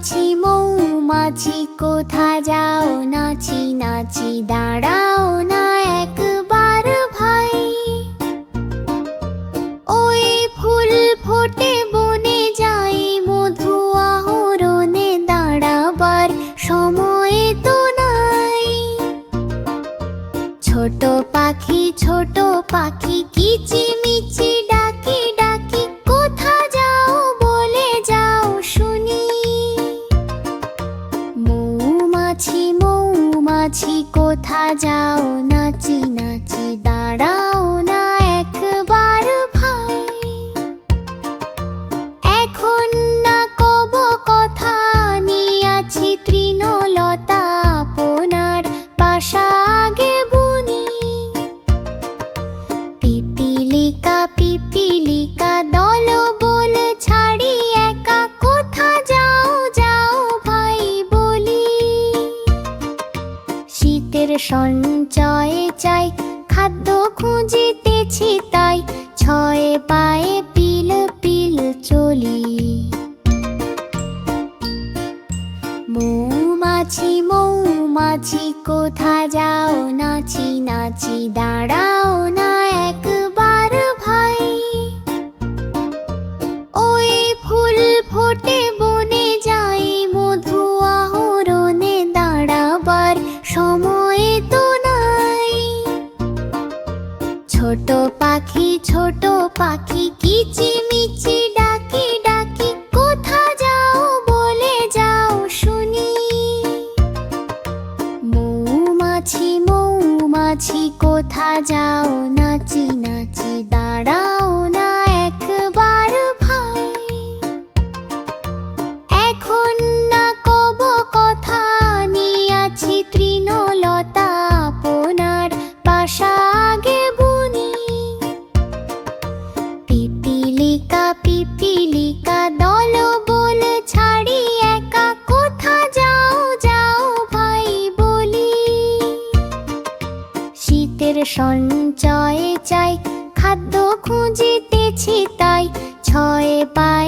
মৌমাছি মৌমাছি কোথা যাও নাচি নাচি দাঁড়াও না একবার ভাই। ওই ফুল ফোটে বনে যাই, মধু আহরণে দাঁড়াবার সময় তো নাই। ছোট পাখি ছোট পাখি, কিচিমিচি মৌমাছি কোথা যাও? নাচি নাচি দাঁড়াও সঞ্চয়ে চাই, খাদ্য খুঁজিতেছি তাই, ছয় পায়ে পিল পিল চলি। মৌমাছি মৌমাছি, কোথা যাও? নাচি নাচি, দাঁড়াও। পাখি কিচিমিচি ডাকি ডাকি, কোথা যাও বলে যাও শুনি। মৌমাছি মৌমাছি, কোথা যাও নাচি নাচি, দাঁড়াও না একবার ভাই। এখন সঞ্চয়ে চাই খাদ্য খুঁজিতেছি তাই ছয় পা